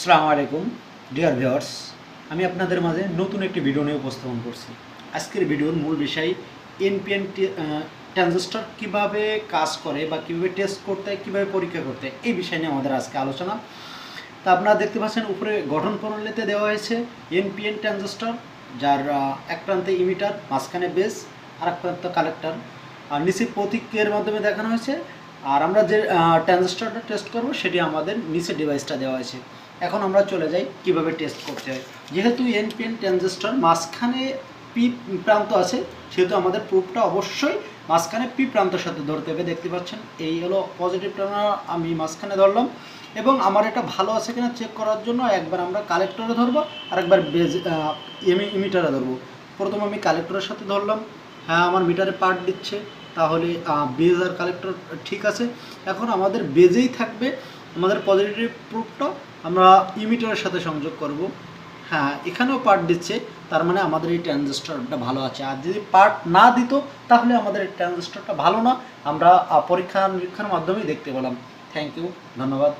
আসসালামু আলাইকুম dear viewers আমি আপনাদের মাঝে নতুন একটি ভিডিও নিয়ে উপস্থাপন করছি। আজকের ভিডিওর মূল বিষয় এনপিএন ট্রানজিস্টর কীভাবে কাজ করে বা কীভাবে টেস্ট করতে কীভাবে পরীক্ষা করতে এই বিষয় নিয়ে আমাদের আজকে আলোচনা। তা আপনারা দেখতে পাচ্ছেন, উপরে গঠন প্রণালীতে দেওয়া হয়েছে এনপিএন ট্রানজিস্টর যার এক প্রান্তে ইমিটার মাঝখানে বেস আর এক প্রান্ত কালেক্টর আর নিচে প্রতীকের মাধ্যমে দেখানো হয়েছে আর আমরা যে ট্রানজিস্টরটা টেস্ট করব, সেটি আমাদের নিচে ডিভাইসটা দেওয়া আছে এখন আমরা চলে যাই কীভাবে টেস্ট করতে হয়। যেহেতু এনপিএন ট্রানজিস্টর মাঝখানে পি প্রান্ত আছে, সেহেতু আমাদের প্রুফটা অবশ্যই মাঝখানে পি প্রান্তের সাথে ধরতে হবে। দেখতে পাচ্ছেন, এই হলো পজিটিভ আমি মাঝখানে ধরলাম। এবং আমার এটা ভালো আছে কিনা চেক করার জন্য একবার আমরা কালেক্টরে ধরবো আর একবার বেজ ইমিটারে ধরবো। প্রথম আমি কালেক্টরের সাথে ধরলাম। হ্যাঁ আমার মিটারে পার্ট দিচ্ছে। তাহলে বেজ আর কালেক্টর ঠিক আছে। এখন আমাদের বেজেই থাকবে আমাদের পজিটিভ প্রুফটা আমরা ইমিটারের সাথে সংযোগ করব। হ্যাঁ এখানেও পার্ট দিচ্ছে, তার মানে আমাদের এই ট্রানজিস্টরটা ভালো আছে। আর যদি পার্ট না দিত, তাহলে আমাদের এই ট্রানজিস্টরটা ভালো না। আমরা পরীক্ষা নিরীক্ষার মাধ্যমেই দেখতে পেলাম। থ্যাংক ইউ ধন্যবাদ।